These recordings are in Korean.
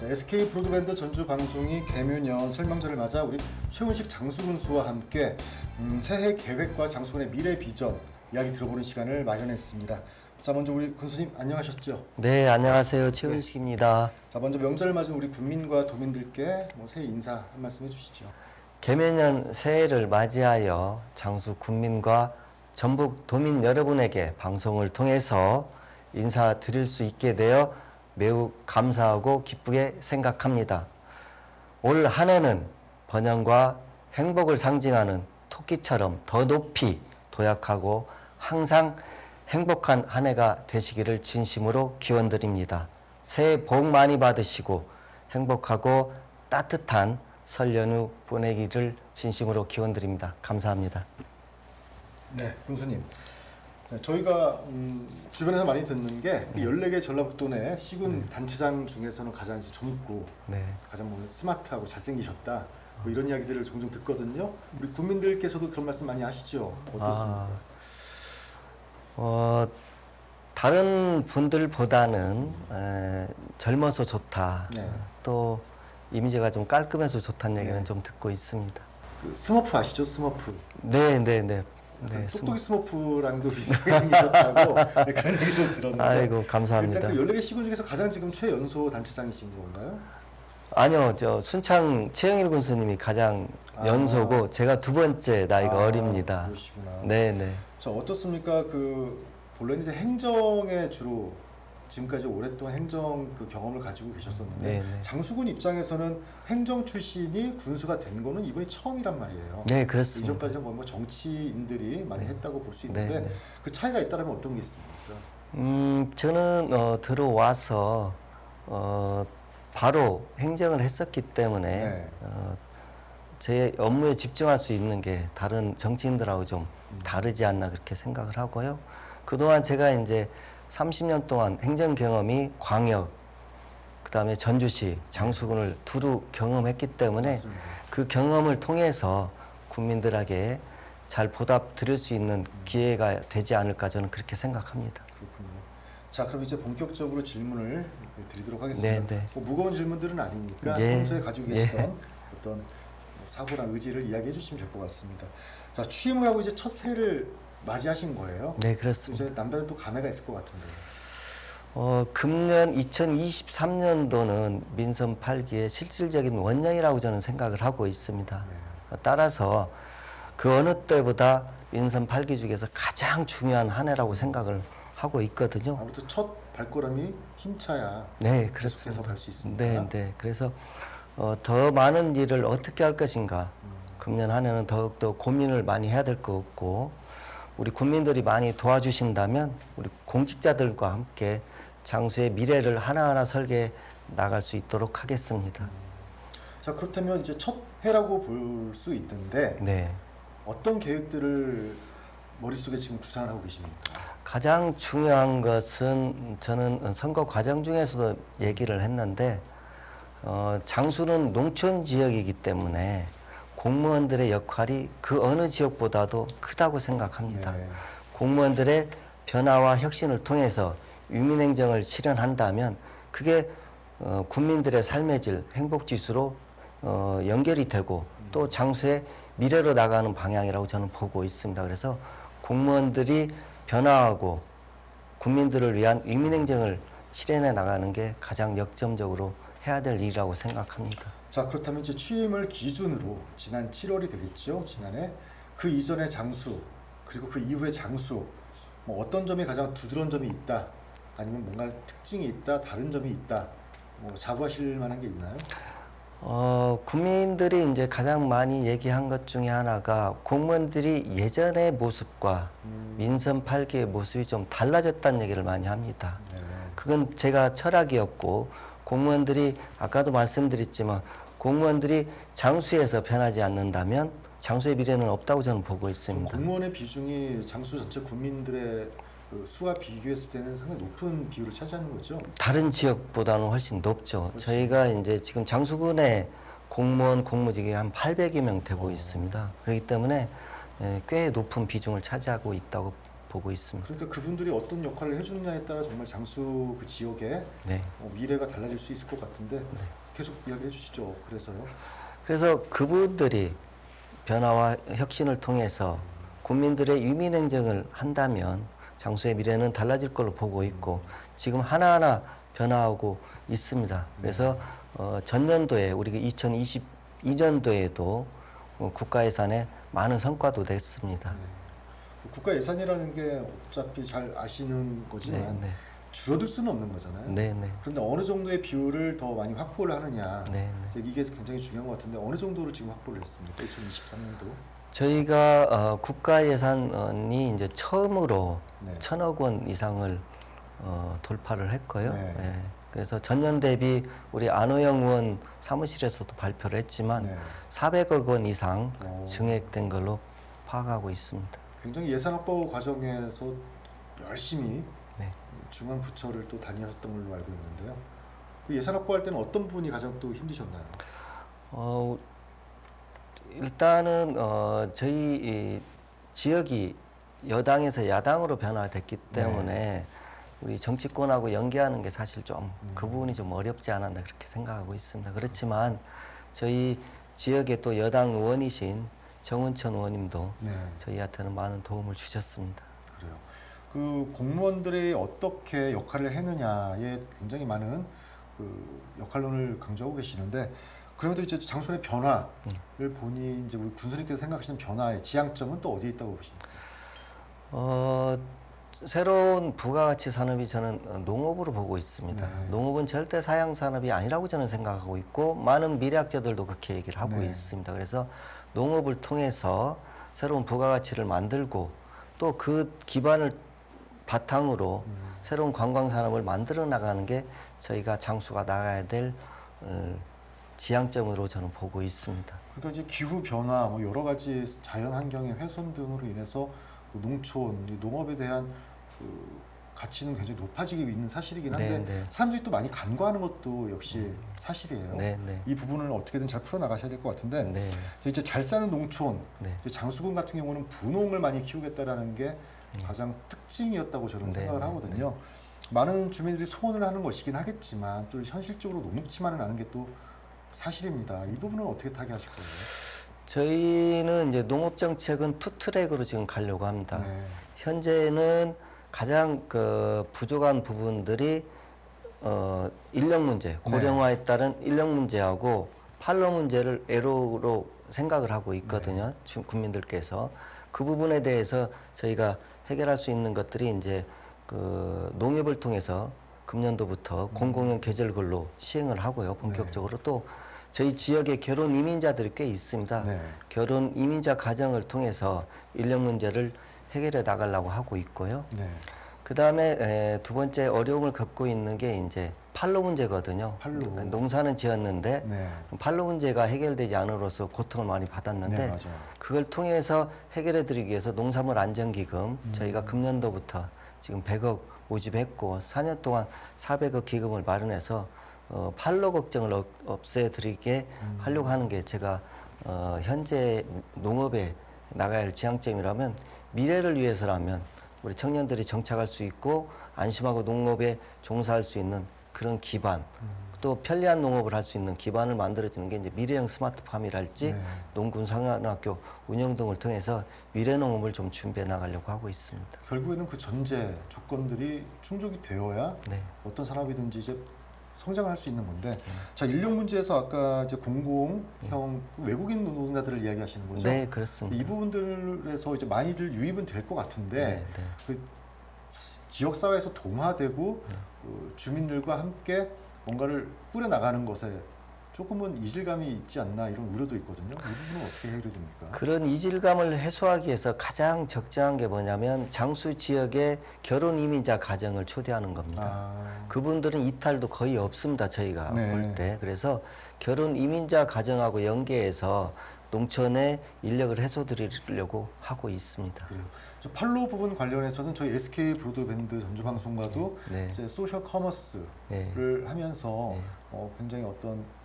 네, SK 브로드밴드 전주 방송이 개묘년 설명절을 맞아 우리 최훈식 장수군 수와 함께 음, 새해 계획과 장수군의 미래 비전 이야기 들어보는 시간을 마련했습니다. 자 먼저 우리 군수님 안녕하셨죠? 네, 안녕하세요. 최은식입니다. 자 먼저 명절을 맞은 우리 국민과 도민들께 뭐 새해 인사 한 말씀 해주시죠. 개묘년 새해를 맞이하여 장수 군민과 전북 도민 여러분에게 방송을 통해서 인사드릴 수 있게 되어 매우 감사하고 기쁘게 생각합니다. 올 한 해는 번영과 행복을 상징하는 토끼처럼 더 높이 도약하고 항상 행복한 한 해가 되시기를 진심으로 기원드립니다. 새해 복 많이 받으시고 행복하고 따뜻한 설 연휴 보내기를 진심으로 기원드립니다. 감사합니다. 네, 군수님. 네, 저희가 음, 주변에서 많이 듣는 게 14개 전라북도 내 시군 단체장 중에서는 가장 이제 젊고 네. 가장 뭐 스마트하고 잘생기셨다 뭐 이런 이야기들을 종종 듣거든요. 우리 국민들께서도 그런 말씀 많이 하시죠. 어떻습니까? 아, 어, 다른 분들보다는 에, 젊어서 좋다. 네. 또 이미지가 좀 깔끔해서 좋다는 얘기는 네. 좀 듣고 있습니다. 그 스머프 아시죠? 스머프. 네, 네, 네. 네, 똑똑이 스머프랑도 비슷하게 생기셨다고 네, 그런 얘기도 들었는데. 아이고 감사합니다. 일단 그 14개 시군 중에서 가장 지금 최연소 단체장이신 건가요? 아니요, 저 순창 최영일 군수님이 가장 아. 연소고 제가 두 번째 나이가 아, 어립니다. 그러시구나. 네, 네. 자 어떻습니까? 그 본래는 이제 행정에 주로 지금까지 오랫동안 행정 그 경험을 가지고 계셨었는데 네, 네. 장수군 입장에서는 행정 출신이 군수가 된 거는 이번이 처음이란 말이에요. 네, 그렇습니다. 이전까지는 뭐 정치인들이 많이 했다고 볼수 네, 있는데 네. 그 차이가 있다면 어떤 게 있습니까? 음, 저는 어, 들어와서 어, 바로 행정을 했었기 때문에 네. 어, 제 업무에 집중할 수 있는 게 다른 정치인들하고 좀 다르지 않나 그렇게 생각을 하고요. 그동안 제가 이제 30년 동안 행정 경험이 광역, 그다음에 전주시, 장수군을 두루 경험했기 때문에 맞습니다. 그 경험을 통해서 국민들에게 잘 보답 드릴 수 있는 기회가 되지 않을까 저는 그렇게 생각합니다. 그렇군요. 자 그럼 이제 본격적으로 질문을 드리도록 하겠습니다. 네, 네. 뭐 무거운 질문들은 아니니까 예. 평소에 가지고 예. 계시던 어떤 뭐 사고나 의지를 이야기해 주시면 될 것 같습니다. 자 취임을 하고 이제 첫 새해를 맞이하신 거예요. 네, 그렇습니다. 이제 남다른 또 감회가 있을 것 같은데. 어, 금년 2023년도는 민선 8기의 실질적인 원년이라고 저는 생각을 하고 있습니다. 네. 어, 따라서 그 어느 때보다 민선 8기 중에서 가장 중요한 한 해라고 생각을 하고 있거든요. 아무튼 첫 발걸음이 힘차야 네, 그렇습니다. 갈수 있습니다. 네, 네. 그래서 어, 더 많은 일을 어떻게 할 것인가. 금년 한 해는 더욱더 고민을 많이 해야 될 것 같고, 우리 국민들이 많이 도와주신다면, 우리 공직자들과 함께 장수의 미래를 하나하나 설계해 나갈 수 있도록 하겠습니다. 자 그렇다면 이제 첫 해라고 볼 수 있는데 네. 어떤 계획들을 머릿속에 지금 구상을 하고 계십니까? 가장 중요한 것은 저는 선거 과정 중에서도 얘기를 했는데 어, 장수는 농촌 지역이기 때문에 공무원들의 역할이 그 어느 지역보다도 크다고 생각합니다. 네. 공무원들의 변화와 혁신을 통해서 유민행정을 실현한다면 그게 어, 국민들의 삶의 질, 행복 지수로 어, 연결이 되고 또 장수의 미래로 나가는 방향이라고 저는 보고 있습니다. 그래서 공무원들이 변화하고 국민들을 위한 유민행정을 실현해 나가는 게 가장 역점적으로 해야 될 일이라고 생각합니다. 자 그렇다면 이제 취임을 기준으로 지난 7월이 되겠죠 지난해 그 이전의 장수 그리고 그 이후의 장수 뭐 어떤 점이 가장 두드러운 점이 있다 아니면 뭔가 특징이 있다 다른 점이 있다 뭐 자부하실 만한 게 있나요? 어, 국민들이 이제 가장 많이 얘기한 것 중에 하나가 공무원들이 예전의 모습과 민선 8기의 모습이 좀 달라졌다는 얘기를 많이 합니다. 네. 그건 제가 철학이었고 공무원들이 아까도 말씀드렸지만 공무원들이 장수에서 변하지 않는다면 장수의 미래는 없다고 저는 보고 있습니다. 공무원의 비중이 장수 전체 국민들의 그 수와 비교했을 때는 상당히 높은 비율을 차지하는 거죠. 다른 지역보다는 훨씬 높죠. 그렇죠. 저희가 이제 지금 장수군에 공무원 공무직이 한 800여 명 되고 있습니다. 그렇기 때문에 예, 꽤 높은 비중을 차지하고 있다고 보고 있습니다. 그러니까 그분들이 어떤 역할을 해주느냐에 따라 정말 장수 그 지역의 네. 어, 미래가 달라질 수 있을 것 같은데 계속 이야기해 주시죠. 그래서요. 그래서 그분들이 변화와 혁신을 통해서 국민들의 유민 행정을 한다면 장수의 미래는 달라질 걸로 보고 있고 지금 하나하나 변화하고 있습니다. 그래서 어, 전년도에 우리가 2022년도에도 어, 국가 예산에 많은 성과도 냈습니다. 네. 국가 예산이라는 게 어차피 잘 아시는 거지만 네, 네. 줄어들 수는 없는 거잖아요. 네, 네. 그런데 어느 정도의 비율을 더 많이 확보를 하느냐 네, 이게 굉장히 중요한 것 같은데 어느 정도로 지금 확보를 했습니까? 2023년도 저희가 어, 국가 예산이 이제 처음으로 네. 천억 원 이상을 어, 돌파를 했고요. 네. 예. 그래서 전년 대비 우리 안호영 의원 사무실에서도 발표를 했지만 네. 400억 원 이상 오. 증액된 걸로 파악하고 있습니다. 굉장히 예산 확보 과정에서 열심히 네. 중앙 부처를 또 다니셨던 걸로 알고 있는데요. 그 예산 확보할 때는 어떤 부분이 가장 또 힘드셨나요? 어, 일단은 어, 저희 이 지역이 여당에서 야당으로 변화됐기 네. 때문에 우리 정치권하고 연계하는 게 사실 좀 음. 그 부분이 좀 어렵지 않았나 그렇게 생각하고 있습니다. 그렇지만 저희 지역에 또 여당 의원이신 정은천 의원님도 네, 저희한테는 많은 도움을 주셨습니다. 그래요. 그 공무원들이 어떻게 역할을 했느냐에 굉장히 많은 그 역할론을 강조하고 계시는데 그럼에도 이제 장소의 변화를 보니 이제 우리 군수님께서 생각하시는 변화의 지향점은 또 어디에 있다고 보십니까? 어, 새로운 부가가치 산업이 저는 어, 농업으로 보고 있습니다. 네. 농업은 절대 사양 산업이 아니라고 저는 생각하고 있고 많은 미래학자들도 그렇게 얘기를 하고 네. 있습니다. 그래서 농업을 통해서 새로운 부가가치를 만들고 또 그 기반을 바탕으로 음. 새로운 관광 산업을 만들어 나가는 게 저희가 장수가 나가야 될 어, 지향점으로 저는 보고 있습니다. 그러니까 이제 기후 변화, 뭐 여러 가지 자연 환경의 훼손 등으로 인해서 그 농촌, 이 농업에 대한 그 가치는 굉장히 높아지고 있는 사실이긴 한데 네, 네. 사람들이 또 많이 간과하는 것도 역시 사실이에요. 네, 네. 이 부분을 어떻게든 잘 풀어 나가셔야 될 것 같은데 네. 이제 잘 사는 농촌 네. 장수군 같은 경우는 분홍을 많이 키우겠다라는 게 가장 특징이었다고 저는 네, 생각을 네, 하거든요. 많은 주민들이 소원을 하는 것이긴 하겠지만 또 현실적으로 녹록치만은 않은 게 또 사실입니다. 이 부분은 어떻게 타개하실 거예요? 저희는 이제 농업 정책은 투 트랙으로 지금 가려고 합니다. 네. 현재는 가장 그 부족한 부분들이 어 인력 문제, 고령화에 따른 인력 문제하고 팔로 문제를 애로로 생각을 하고 있거든요. 지금 국민들께서 그 부분에 대해서 저희가 해결할 수 있는 것들이 이제 그 농협을 통해서 금년도부터 공공연 계절 근로 시행을 하고요. 본격적으로 또 저희 지역에 결혼 이민자들이 꽤 있습니다. 네. 결혼 이민자 가정을 통해서 인력 문제를 해결해 나가려고 하고 있고요. 네. 그 다음에 두 번째 어려움을 겪고 있는 게 이제 팔로 문제거든요. 팔로. 농사는 지었는데 네. 팔로 문제가 해결되지 않으로써 고통을 많이 받았는데 네. 그걸 통해서 해결해 드리기 위해서 농산물 안전기금 음. 저희가 금년도부터 지금 100억 모집했고 4년 동안 400억 기금을 마련해서 어, 팔로 걱정을 없- 없애드리게 음. 하려고 하는 게 제가 어, 현재 농업에 나가야 할 지향점이라면 미래를 위해서라면 우리 청년들이 정착할 수 있고 안심하고 농업에 종사할 수 있는 그런 기반 음. 또 편리한 농업을 할 수 있는 기반을 만들어주는 게 이제 미래형 스마트팜이랄지 네. 농군 상한학교 운영 등을 통해서 미래 농업을 좀 준비해 나가려고 하고 있습니다. 결국에는 그 전제 조건들이 충족이 되어야 네. 어떤 산업이든지 이제 성장을 할수 있는 건데 자 인력 문제에서 아까 이제 공공형 외국인 노동자들을 이야기하시는 거죠? 네, 그렇습니다. 이 부분들에서 이제 많이들 유입은 될 것 같은데 네, 네. 그 지역 사회에서 동화되고 그 주민들과 함께 뭔가를 꾸려 나가는 것에 조금은 이질감이 있지 않나 이런 우려도 있거든요. 이 부분은 어떻게 해결이 됩니까? 그런 이질감을 해소하기 위해서 가장 적정한 게 뭐냐면 장수 지역의 결혼 이민자 가정을 초대하는 겁니다. 아, 그분들은 이탈도 거의 없습니다. 저희가 네. 볼 때. 그래서 결혼 이민자 가정하고 연계해서 농촌의 인력을 해소 드리려고 하고 있습니다. 그래요. 저 팔로 부분 관련해서는 저희 SK 브로드밴드 전주 방송과도 네. 이제 소셜 커머스를 네. 하면서 네. 어, 굉장히 어떤 음,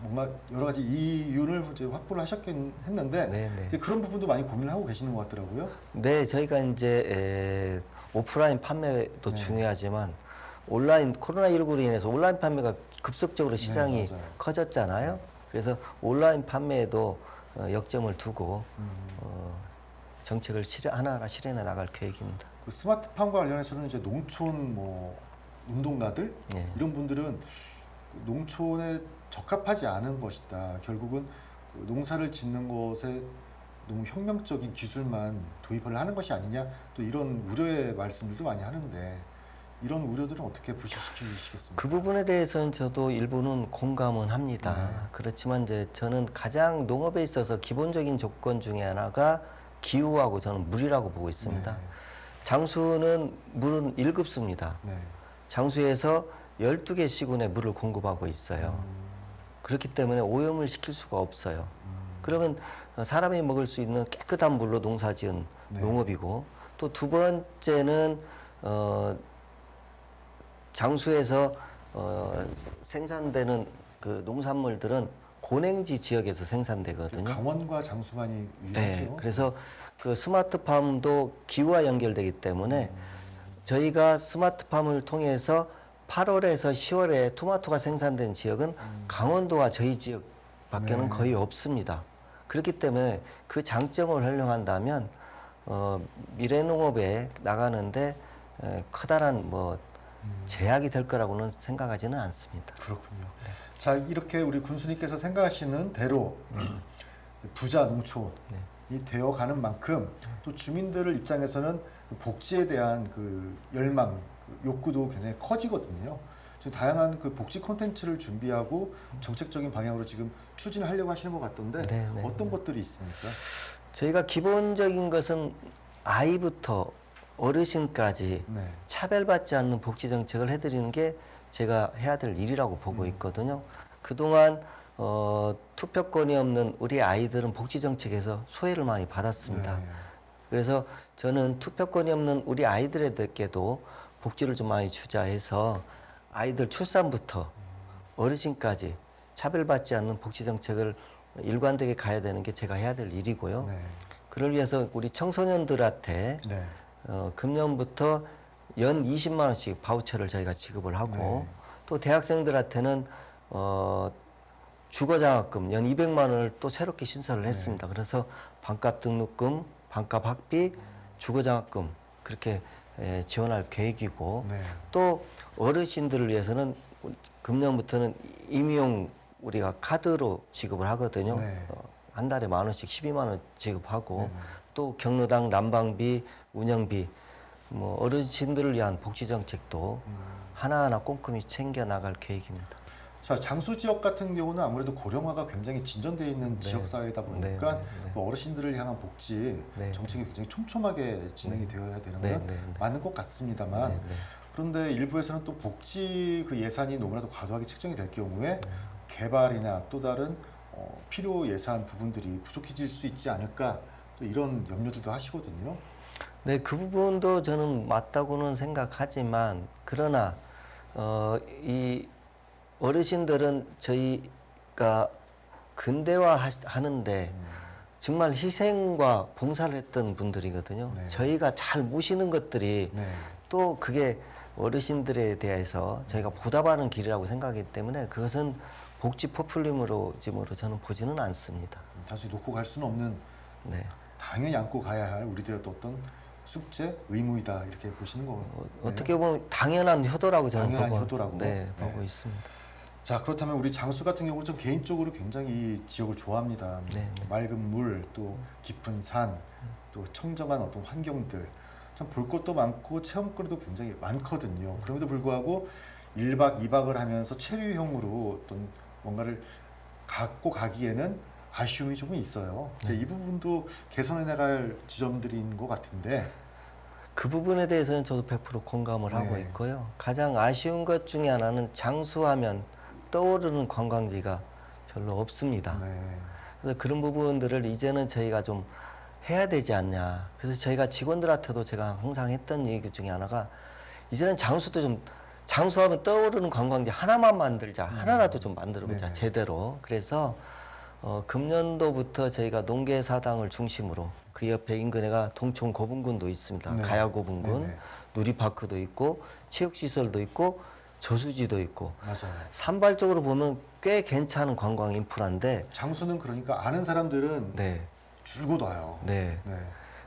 뭔가 여러 가지 이윤을 이제 확보를 하셨긴 했는데 네, 네. 이제 그런 부분도 많이 고민을 하고 계시는 것 같더라고요. 네, 저희가 이제 에, 오프라인 판매도 네. 중요하지만 온라인 코로나 19로 인해서 온라인 판매가 급속적으로 시장이 네. 커졌잖아요. 그래서 온라인 판매에도 어, 역점을 두고 음. 어, 정책을 실현, 하나하나 실현해 나갈 계획입니다. 그 스마트팜과 관련해서는 이제 농촌 뭐 운동가들 네. 이런 분들은 그 농촌에 적합하지 않은 것이다. 결국은 그 농사를 짓는 것에 너무 혁명적인 기술만 도입을 하는 것이 아니냐 또 이런 우려의 말씀들도 많이 하는데 이런 우려들은 어떻게 부시시키시겠습니까? 그 부분에 대해서는 저도 일부는 공감은 합니다. 네. 그렇지만 이제 저는 가장 농업에 있어서 기본적인 조건 중에 하나가 기후하고 저는 물이라고 보고 있습니다. 네. 장수는 물은 1급수입니다. 네. 장수에서 12개 시군에 물을 공급하고 있어요. 음, 그렇기 때문에 오염을 시킬 수가 없어요. 음, 그러면 어, 사람이 먹을 수 있는 깨끗한 물로 농사지은 네. 농업이고 또 두 번째는 어, 장수에서 어, 생산되는 그 농산물들은 고냉지 지역에서 생산되거든요. 강원과 장수만이 네, 유일하죠. 그래서 그 스마트팜도 기후와 연결되기 때문에 저희가 스마트팜을 통해서 8월에서 10월에 토마토가 생산된 지역은 강원도와 저희 지역밖에는 네. 거의 없습니다. 그렇기 때문에 그 장점을 활용한다면 어, 미래농업에 나가는데 에, 커다란 뭐 제약이 될 거라고는 생각하지는 않습니다. 그렇군요. 자 이렇게 우리 군수님께서 생각하시는 대로 부자 농촌이 되어 가는 만큼 또 주민들 입장에서는 그 복지에 대한 그 열망, 그 욕구도 굉장히 커지거든요. 지금 다양한 그 복지 콘텐츠를 준비하고 정책적인 방향으로 지금 추진하려고 하시는 것 같던데 네, 네, 어떤 것들이 있습니까? 저희가 기본적인 것은 아이부터 어르신까지 네. 차별받지 않는 복지 정책을 해드리는 게 제가 해야 될 일이라고 보고 있거든요. 그동안 어, 투표권이 없는 우리 아이들은 복지 정책에서 소외를 많이 받았습니다. 네. 그래서 저는 투표권이 없는 우리 아이들에게도 복지를 좀 많이 주자 해서 아이들 출산부터 어르신까지 차별받지 않는 복지 정책을 일관되게 가야 되는 게 제가 해야 될 일이고요. 네. 그를 위해서 우리 청소년들한테 네. 어, 금년부터 연 20만 원씩 바우처를 저희가 지급을 하고 네. 또 대학생들한테는 어, 주거장학금 연 200만 원을 또 새롭게 신설을 했습니다. 그래서 반값 등록금, 반값 학비, 주거장학금 그렇게 에, 지원할 계획이고 네. 또 어르신들을 위해서는 금년부터는 임용 우리가 카드로 지급을 하거든요. 네. 어, 한 달에 만 원씩 12만 원 지급하고 네. 또 경로당 난방비, 운영비 뭐 어르신들을 위한 복지 정책도 음. 하나하나 꼼꼼히 챙겨 나갈 계획입니다. 자 장수 지역 같은 경우는 아무래도 고령화가 굉장히 진전되어 있는 네. 지역 사회다 보니까 네, 네, 네. 그 어르신들을 향한 복지 네. 정책이 굉장히 촘촘하게 진행이 되어야 되는 네, 건. 맞는 것 같습니다만. 그런데 일부에서는 또 복지 그 예산이 너무나도 과도하게 책정이 될 경우에 네. 개발이나 또 다른 어, 필요 예산 부분들이 부족해질 수 있지 않을까 또 이런 염려들도 하시거든요. 네, 그 부분도 저는 맞다고는 생각하지만 그러나 어, 이 어르신들은 저희가 근대화 하는데 정말 희생과 봉사를 했던 분들이거든요. 네. 저희가 잘 모시는 것들이 네. 또 그게 어르신들에 대해서 저희가 보답하는 길이라고 생각하기 때문에 그것은 복지 포퓰리즘으로 지금으로 저는 보지는 않습니다. 단순히 놓고 갈 수는 없는 네. 당연히 안고 가야 할 우리들의 또 어떤 숙제, 의무이다 이렇게 보시는 거예요. 어, 어떻게 보면 당연한 효도라고 저는 당연한 보고, 효도라고? 네, 네. 보고 있습니다. 자 그렇다면 우리 장수 같은 경우는 좀 개인적으로 굉장히 이 지역을 좋아합니다. 네, 네. 맑은 물, 또 깊은 산, 또 청정한 어떤 환경들 참 볼 것도 많고 체험거리도 굉장히 많거든요. 그럼에도 불구하고 1박 2박을 하면서 체류형으로 어떤 뭔가를 갖고 가기에는 아쉬움이 조금 있어요. 네. 이 부분도 개선해 나갈 지점들인 것 같은데 그 부분에 대해서는 저도 100% 공감을 하고 네. 있고요. 가장 아쉬운 것 중에 하나는 장수하면 떠오르는 관광지가 별로 없습니다. 네. 그래서 그런 부분들을 이제는 저희가 좀 해야 되지 않냐. 그래서 저희가 직원들한테도 제가 항상 했던 얘기 중에 하나가 이제는 장수도 좀 장수하면 떠오르는 관광지 하나만 만들자. 하나라도 좀 만들어보자. 음. 네네. 제대로. 그래서 어, 금년도부터 저희가 농계사당을 중심으로 그 옆에 인근에가 동촌 고분군도 있습니다. 네. 가야 고분군. 누리파크도 있고 체육시설도 있고 저수지도 있고 맞아요. 산발적으로 보면 꽤 괜찮은 관광 인프라인데 장수는 그러니까 아는 사람들은 네, 줄곧 와요. 네. 네.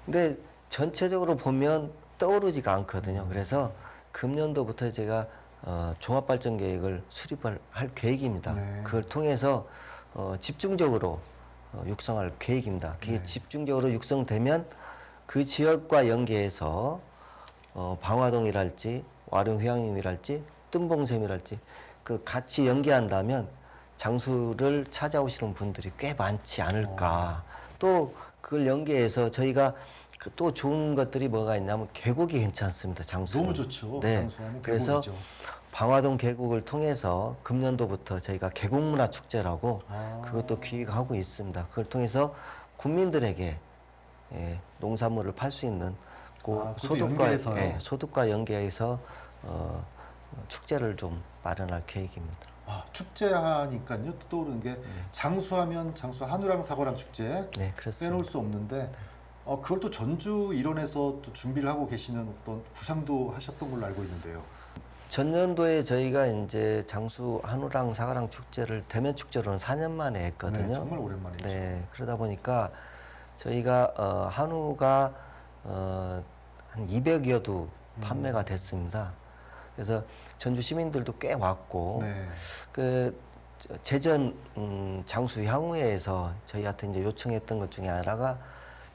근데 전체적으로 보면 떠오르지가 않거든요. 그래서 금년도부터 제가 어, 종합발전 계획을 수립을 할 계획입니다. 네. 그걸 통해서 어, 집중적으로 어, 육성할 계획입니다. 그게 네. 집중적으로 육성되면 그 지역과 연계해서 어, 방화동이랄지 와룡 휴양림이랄지 뜸봉샘이랄지 그 같이 연계한다면 장수를 찾아오시는 분들이 꽤 많지 않을까. 또 그걸 연계해서 저희가 그 또 좋은 것들이 뭐가 있냐면 계곡이 괜찮습니다. 장수. 너무 좋죠. 네. 장수하면 그래서 계곡이죠. 방화동 계곡을 통해서 금년도부터 저희가 계곡문화 축제라고 아. 그것도 기획하고 있습니다. 그걸 통해서 국민들에게 예, 농산물을 팔 수 있는 그 아, 그것도 소득과 연계해서요? 예, 소득과 연계해서 어, 축제를 좀 마련할 계획입니다. 아, 축제하니까요. 또 떠오르는 게 장수하면 장수 한우랑 사과랑 축제 네, 그렇습니다. 빼놓을 수 없는데 어, 그걸 또 전주 일원에서 또 준비를 하고 계시는 어떤 구상도 하셨던 걸로 알고 있는데요. 전년도에 저희가 이제 장수 한우랑 사과랑 축제를 대면 축제로는 4년 만에 했거든요. 네, 정말 오랜만이죠. 네, 그러다 보니까 저희가 어, 한우가 어, 한 200여 두 음. 판매가 됐습니다. 그래서 전주 시민들도 꽤 왔고 네. 그 저- 제전 음, 장수 향후회에서 저희한테 이제 요청했던 것 중에 하나가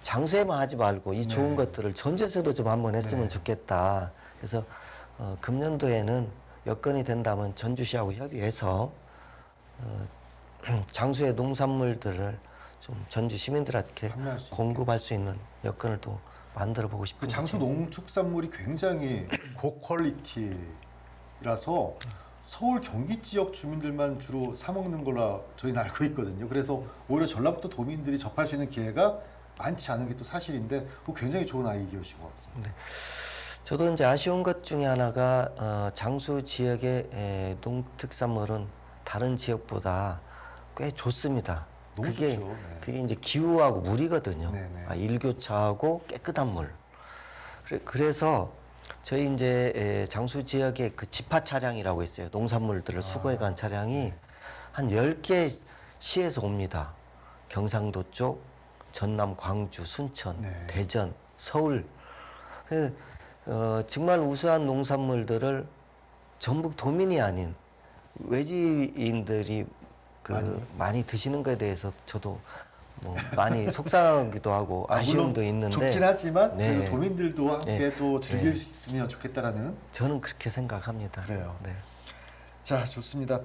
장수에만 하지 말고 이 좋은 네. 것들을 전주에서도 좀 한번 했으면 네. 좋겠다. 그래서 어, 금년도에는 여건이 된다면 전주시하고 협의해서 어, 장수의 농산물들을 좀 전주 시민들한테 수. 공급할 수 있는 여건을 또 만들어 보고 그 싶은 장수 거죠. 농축산물이 굉장히 고퀄리티 라서 서울 경기 지역 주민들만 주로 사 먹는 걸로 저희는 알고 있거든요. 그래서 오히려 전라북도 도민들이 접할 수 있는 기회가 많지 않은 게 또 사실인데 그거 굉장히 좋은 아이디어신 것 같습니다. 저도 이제 아쉬운 것 중에 하나가 어, 장수 지역의 에, 농특산물은 다른 지역보다 꽤 좋습니다. 그게. 네. 그게 이제 기후하고 물이거든요. 네 네. 아, 일교차하고 깨끗한 물. 그래, 그래서 저희 이제 에, 장수 지역에 그 집화 차량이라고 있어요. 농산물들을 아, 수거해 간 차량이 네. 한 10개 시에서 옵니다. 경상도 쪽, 전남, 광주, 순천, 네. 대전, 서울. 그, 어, 정말 우수한 농산물들을 전북 도민이 아닌 외지인들이 그 많이. 많이, 드시는 것에 대해서 저도 뭐 많이 속상하기도 하고 아, 아쉬움도 있는데 좋긴 하지만 네. 그래도 도민들도 함께 네. 또 즐길 네. 수 있으면 좋겠다라는 저는 그렇게 생각합니다. 그래요. 네. 자 좋습니다.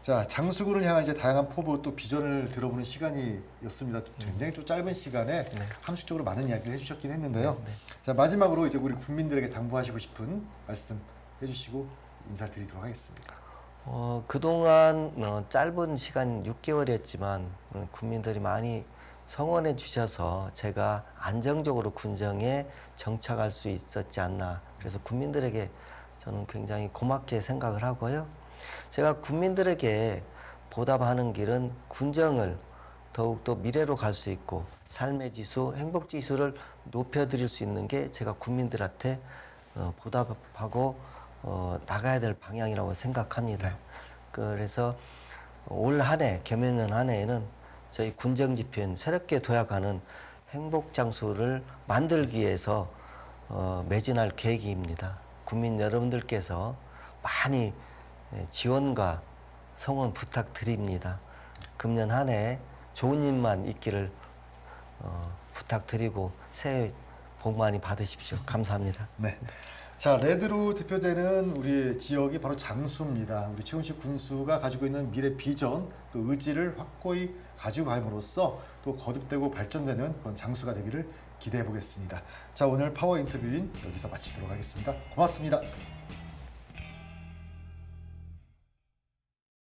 자 장수군을 향한 이제 다양한 포부 또 비전을 들어보는 시간이었습니다. 굉장히 좀 짧은 시간에 네. 함축적으로 많은 이야기를 해주셨긴 했는데요. 네, 네. 자 마지막으로 이제 우리 국민들에게 당부하시고 싶은 말씀 해주시고 인사드리도록 하겠습니다. 어, 그동안 어, 짧은 시간 6개월이었지만 어, 국민들이 많이 성원해 주셔서 제가 안정적으로 군정에 정착할 수 있었지 않나. 그래서 국민들에게 저는 굉장히 고맙게 생각을 하고요. 제가 국민들에게 보답하는 길은 군정을 더욱더 미래로 갈 수 있고 삶의 지수, 행복 지수를 높여드릴 수 있는 게 제가 국민들한테 어, 보답하고 어, 나가야 될 방향이라고 생각합니다. 그래서 올 한 해 개면년 한 해에는 저희 군정 지편 새롭게 도약하는 행복 장소를 만들기 위해서 어, 매진할 계획입니다. 국민 여러분들께서 많이 예, 지원과 성원 부탁드립니다. 금년 한 해 좋은 일만 있기를 어, 부탁드리고 새해 복 많이 받으십시오. 감사합니다. 네. 자 레드로 대표되는 우리 지역이 바로 장수입니다. 우리 최훈식 군수가 가지고 있는 미래 비전 또 의지를 확고히 가지고 감으로써 또 거듭되고 발전되는 그런 장수가 되기를 기대해 보겠습니다. 자 오늘 파워 인터뷰인 여기서 마치도록 하겠습니다. 고맙습니다.